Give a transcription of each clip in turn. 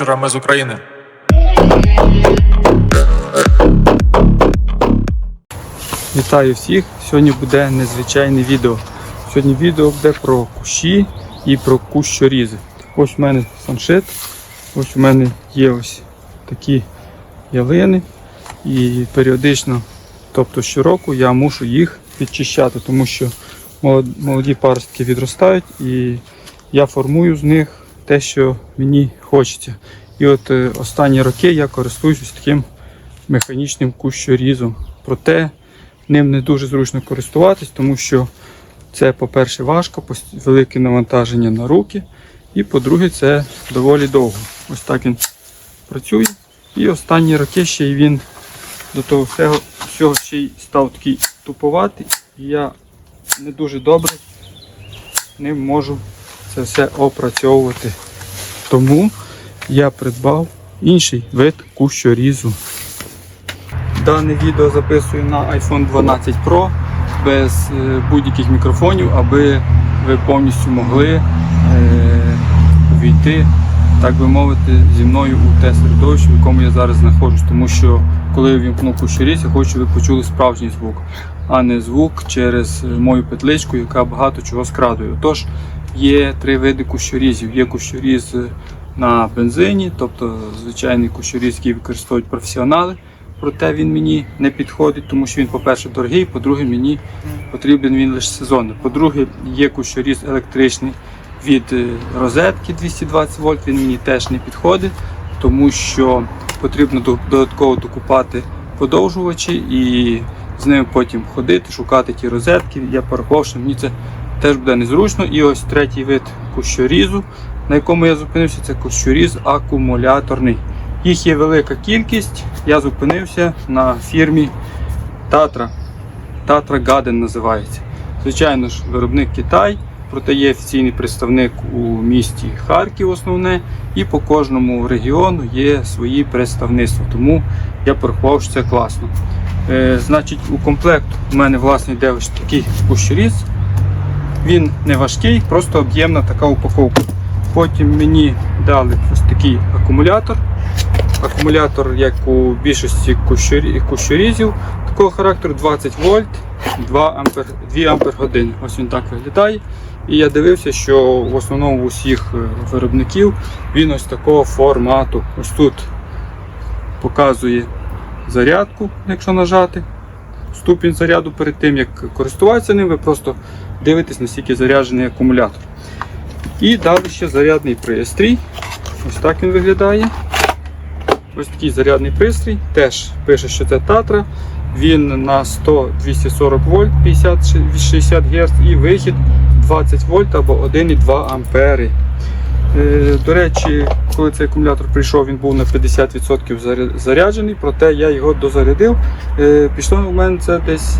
вечора. З України. Вітаю всіх! Сьогодні буде незвичайне відео. Сьогодні відео буде про кущі і про кущорізи. Ось у мене саншит, ось у мене є ось такі ялини. І періодично, тобто щороку, я мушу їх підчищати, тому що молоді паростки відростають і я формую з них те, що мені хочеться. І от е, останні роки я користуюсь таким механічним кущорізом. Проте ним не дуже зручно користуватись, тому що це, по-перше, важко, велике навантаження на руки. І по-друге, це доволі довго. Ось так він працює. І останні роки ще й він до того всього, всього ще й став такий туповатий. І я не дуже добре ним можу це все опрацьовувати. Тому я придбав інший вид кущорізу. Дане відео записую на iPhone 12 Pro без е, будь-яких мікрофонів, аби ви повністю могли е, війти, так би мовити, зі мною у те середовище, в якому я зараз знаходжусь. Тому що коли я вімкну кущоріз, я хочу, щоб ви почули справжній звук, а не звук через е, мою петличку, яка багато чого скрадує. Тож є три види кущорізів. Є кущоріз на бензині, тобто звичайний кущоріз, який використовують професіонали проте він мені не підходить, тому що він, по-перше, дорогий, по-друге, мені потрібен він лише сезонний. По-друге, є кущоріз електричний від е, розетки 220 вольт, він мені теж не підходить, тому що потрібно додатково докупати подовжувачі і з ними потім ходити, шукати ті розетки. Я порахував, що мені це теж буде незручно. І ось третій вид кущорізу, на якому я зупинився, це кущоріз акумуляторний. Їх є велика кількість. Я зупинився на фірмі Татра. Татра Гаден називається. Звичайно ж, виробник Китай, проте є офіційний представник у місті Харків, основне, і по кожному регіону є свої представництва. Тому я порахував, що це класно. Е, значить, у комплект у мене власне йде ось такий кущоріз. Він не важкий, просто об'ємна така упаковка. Потім мені дали ось такий акумулятор. Акумулятор, як у більшості кущорізів, такого характеру 20 вольт, 2 ампер, 2 ампер години. Ось він так виглядає. І я дивився, що в основному у всіх е, виробників він ось такого формату. Ось тут показує зарядку, якщо нажати. Ступінь заряду перед тим, як користуватися ним, ви просто дивитесь, наскільки заряджений акумулятор. І далі ще зарядний пристрій. Ось так він виглядає. Ось такий зарядний пристрій. Теж пише, що це Татра. Він на 100-240 вольт 50-60 Гц і вихід 20 вольт або 1,2 ампери. Е, До речі, коли цей акумулятор прийшов, він був на 50% заряджений, проте я його дозарядив. Е, Пішло у мене це десь,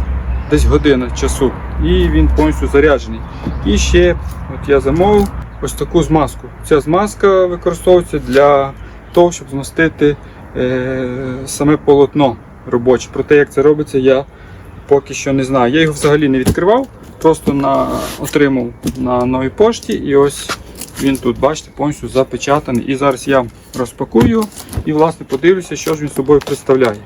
десь година часу, і він повністю заряджений. І ще от я замовив ось таку змазку. Ця змазка використовується для того, щоб змастити е, саме полотно робоче. Проте, як це робиться, я поки що не знаю. Я його взагалі не відкривав, просто на, отримав на новій пошті і ось він тут, бачите, повністю запечатаний. І зараз я розпакую і власне подивлюся, що ж він собою представляє.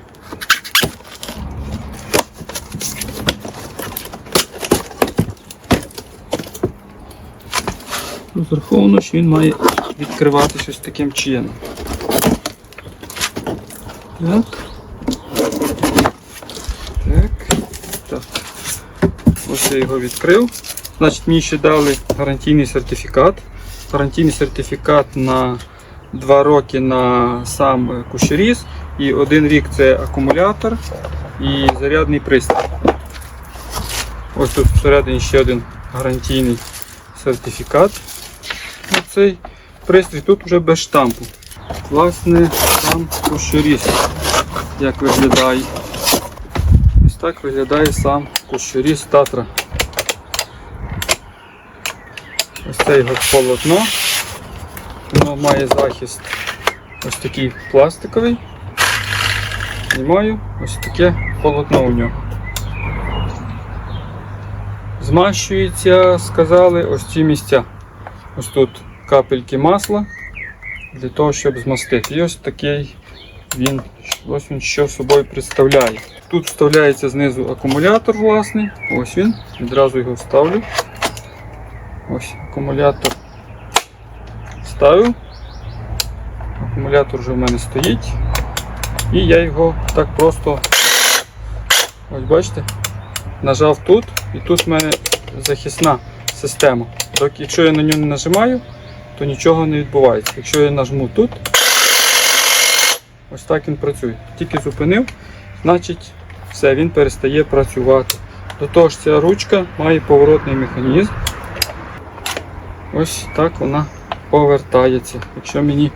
Розраховано, що він має відкриватися ось таким чином. Так. Так. Так. Ось я його відкрив. Значить, мені ще дали гарантійний сертифікат. Гарантійний сертифікат на 2 роки на сам кущеріз. І один рік це акумулятор і зарядний пристрій. Ось тут всередині ще один гарантійний сертифікат цей пристрій. Тут вже без штампу. Власне, сам кущоріз як виглядає. Ось так виглядає сам кущоріз Татра. Ось це його полотно. Воно має захист ось такий пластиковий. І маю ось таке полотно у нього. Змащується, сказали, ось ці місця. Ось тут капельки масла для того, щоб змастити. І ось такий він, ось він що собою представляє. Тут вставляється знизу акумулятор власний. Ось він. Відразу його вставлю. Ось акумулятор вставив. Акумулятор вже в мене стоїть. І я його так просто, ось бачите, нажав тут, і тут в мене захисна система. Так, якщо я на нього не нажимаю, то нічого не відбувається. Якщо я нажму тут, ось так він працює. Тільки зупинив, значить все, він перестає працювати. До того ж ця ручка має поворотний механізм. Ось так вона повертається, якщо мені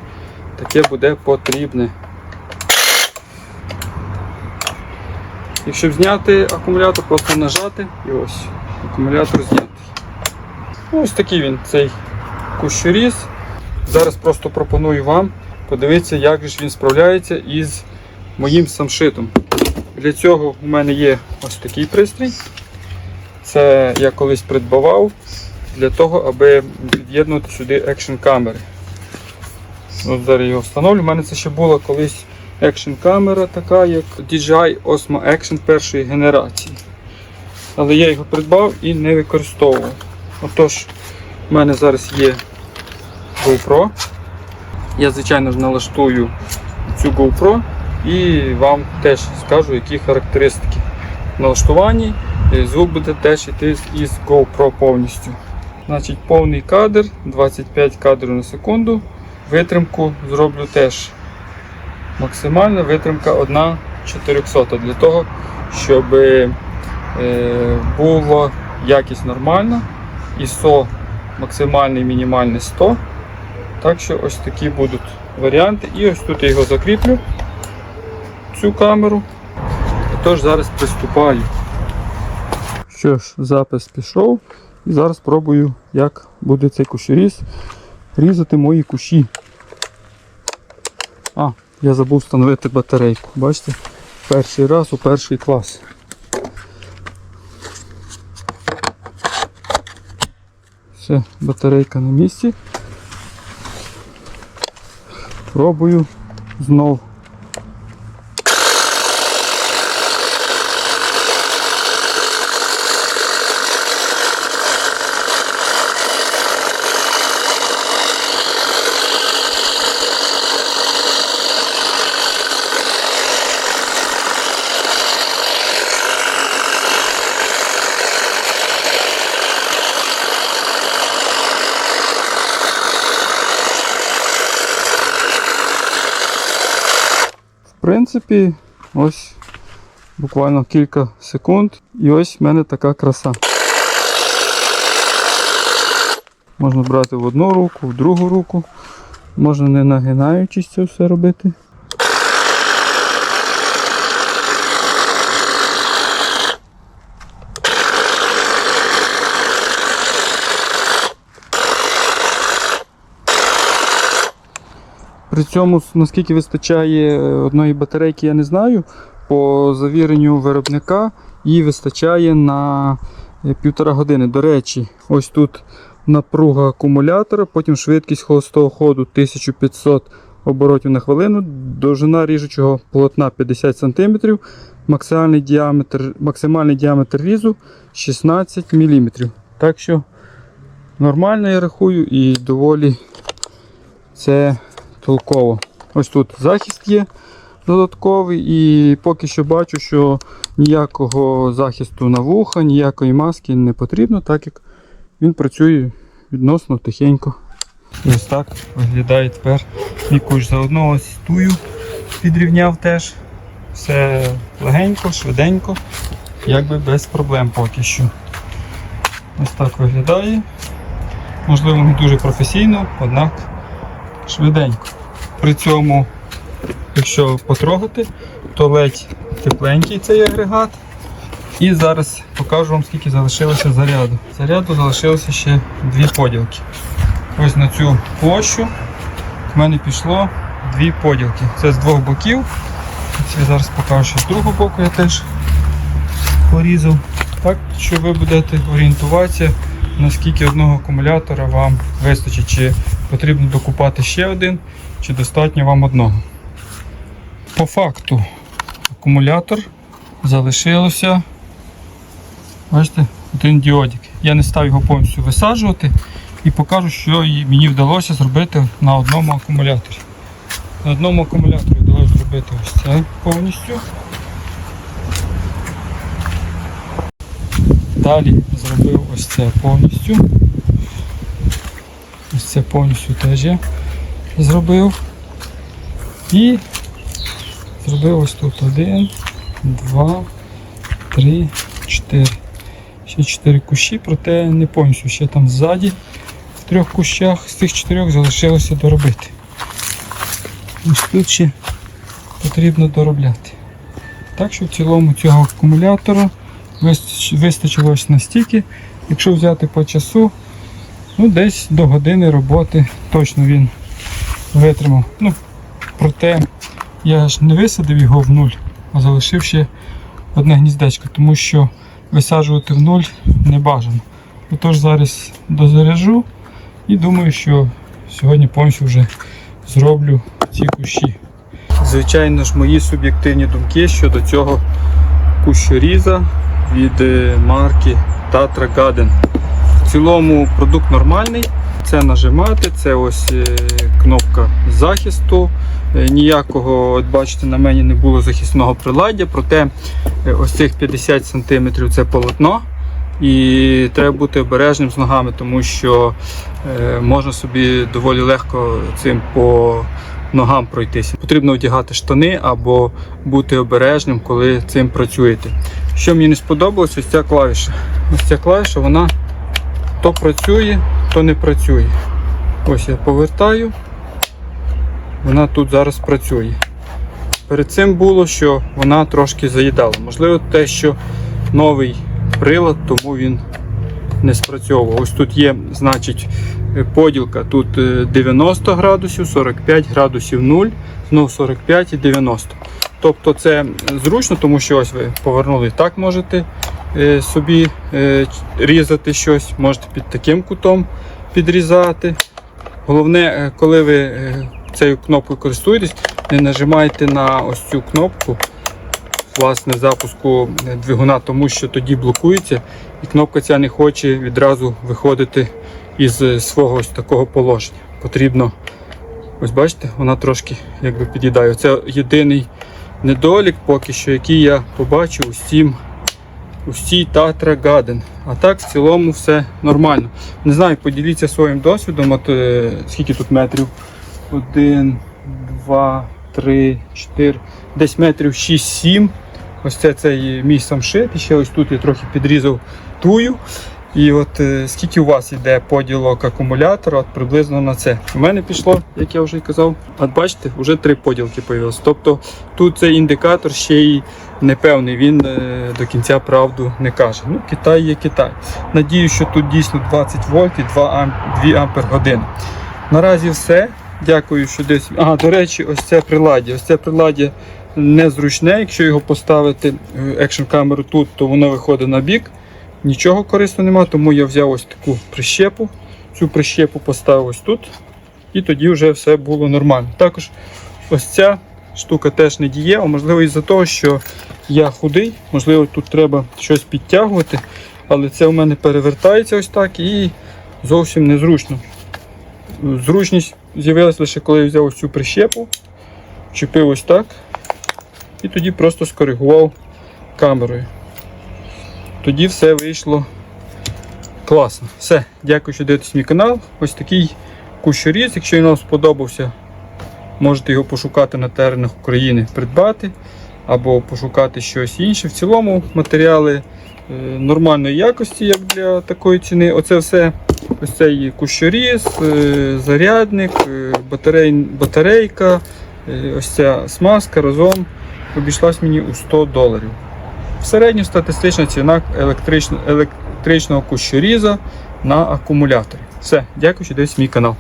таке буде потрібне. Якщо зняти акумулятор, просто нажати і ось акумулятор знятий. Ось такий він цей кущоріз. Зараз просто пропоную вам подивитися, як же він справляється із моїм самшитом. Для цього у мене є ось такий пристрій. Це я колись придбавав для того, аби під'єднувати сюди екшн камери. Ось зараз його встановлю. У мене це ще була колись екшн камера, така як DJI Osmo Action першої генерації. Але я його придбав і не використовував. Отож, у мене зараз є GoPro. Я, звичайно ж, налаштую цю GoPro і вам теж скажу, які характеристики. Налаштуванні і звук буде теж йти із GoPro повністю. Значить, повний кадр, 25 кадрів на секунду. Витримку зроблю теж максимальна витримка 1 400 для того, щоб е, була якість нормальна. ISO максимальний мінімальний 100. Так що ось такі будуть варіанти. І ось тут я його закріплю, цю камеру. Тож зараз приступаю. Що ж, запис пішов. І зараз спробую, як буде цей кущоріз різати мої кущі. А, я забув встановити батарейку. Бачите? Перший раз у перший клас. Все, батарейка на місці. Пробую знов. Принципі, ось буквально кілька секунд і ось в мене така краса. Можна брати в одну руку, в другу руку. Можна не нагинаючись це все робити. При цьому наскільки вистачає е, одної батарейки, я не знаю. По завіренню виробника її вистачає на е, півтора години. До речі, ось тут напруга акумулятора, потім швидкість холостого ходу 1500 оборотів на хвилину, довжина ріжучого полотна 50 см, максимальний діаметр, максимальний діаметр різу 16 мм. Так що нормально я рахую і доволі це толково. Ось тут захист є додатковий, і поки що бачу, що ніякого захисту на вуха, ніякої маски не потрібно, так як він працює відносно тихенько. Ось так виглядає тепер мій куш. Заодно ось тую підрівняв теж. Все легенько, швиденько, якби без проблем поки що. Ось так виглядає. Можливо, не дуже професійно, однак швиденько. При цьому, якщо потрогати, то ледь тепленький цей агрегат. І зараз покажу вам, скільки залишилося заряду. Заряду залишилося ще дві поділки. Ось на цю площу в мене пішло дві поділки. Це з двох боків. Я зараз покажу, що з другого боку я теж порізав. Так що ви будете орієнтуватися, наскільки одного акумулятора вам вистачить, чи потрібно докупати ще один, чи достатньо вам одного. По факту акумулятор залишилося. Бачите, один діодик. Я не став його повністю висаджувати і покажу, що мені вдалося зробити на одному акумуляторі. На одному акумуляторі вдалося зробити ось це повністю. Далі зробив ось це повністю. Ось це повністю теж я зробив. І зробив ось тут один, два, три, чотири. Ще чотири кущі, проте не повністю ще там ззаді в трьох кущах з тих чотирьох залишилося доробити. Ось тут ще потрібно доробляти. Так що в цілому цього акумулятора вистачило ось настільки. Якщо взяти по часу, ну десь до години роботи точно він витримав. Ну, проте я ж не висадив його в нуль, а залишив ще одне гніздечко, тому що висаджувати в нуль не бажано. Отож зараз дозаряжу і думаю, що сьогодні повністю вже зроблю ці кущі. Звичайно ж, мої суб'єктивні думки щодо цього кущоріза від е, марки Tatra Garden. В цілому продукт нормальний. Це нажимати, це ось е, кнопка захисту. Е, Ніякого, от бачите, на мені не було захисного приладдя, проте е, ось цих 50 см це полотно. І треба бути обережним з ногами, тому що можна собі доволі легко цим по ногам пройтися. Потрібно одягати штани або бути обережним, коли цим працюєте. Що мені не сподобалось, ось ця клавіша. Ось ця клавіша, вона то працює, то не працює. Ось я повертаю, вона тут зараз працює. Перед цим було, що вона трошки заїдала. Можливо, те, що новий прилад, тому він не спрацьовував. Ось тут є, значить, е, поділка. Тут е, 90 градусів, 45 градусів 0, знову 45 і 90. Тобто це зручно, тому що ось ви повернули так можете е, собі е, різати щось, можете під таким кутом підрізати. Головне, е, коли ви е, цією кнопкою користуєтесь, не нажимайте на ось цю кнопку власне запуску е, двигуна, тому що тоді блокується і кнопка ця не хоче відразу виходити із е, свого ось такого положення. Потрібно, ось бачите, вона трошки якби під'їдає. Це єдиний недолік, поки що, який я побачив у цім Татра Гаден. А так в цілому все нормально. Не знаю, поділіться своїм досвідом. От е, скільки тут метрів? Один, два, три, чотири, десь метрів 6-7. Ось це цей мій самшит. І ще ось тут я трохи підрізав тую. І от е, скільки у вас йде поділок акумулятора, от приблизно на це. У мене пішло, як я вже й казав. От бачите, вже три поділки появилось. Тобто тут цей індикатор ще й непевний, він е, до кінця правду не каже. Ну, Китай є Китай. Надію, що тут дійсно 20 вольт і 2, ам... 2 ампер години. Наразі все. Дякую, що десь. Ага, до речі, ось це приладдя. Ось це приладдя незручне. Якщо його поставити екшн камеру тут, то воно виходить на бік. Нічого корисного немає, тому я взяв ось таку прищепу. Цю прищепу поставив ось тут. І тоді вже все було нормально. Також ось ця штука теж не дієва, можливо, із-за того, що я худий, можливо, тут треба щось підтягувати, але це у мене перевертається ось так і зовсім незручно. Зручність з'явилася лише коли я взяв ось цю прищепу, чіпив ось так, і тоді просто скоригував камерою. Тоді все вийшло класно. Все, дякую, що дивитесь мій канал. Ось такий кущоріз. Якщо він вам сподобався, можете його пошукати на теренах України, придбати або пошукати щось інше. В цілому матеріали е, нормальної якості, як для такої ціни. Оце все. Ось цей кущоріз, е, зарядник, е, батарей, батарейка, ось ця смазка разом обійшлась мені у 100 доларів. В середню статистична ціна електричного, кущоріза на акумуляторі. Все, дякую, що дивитесь мій канал.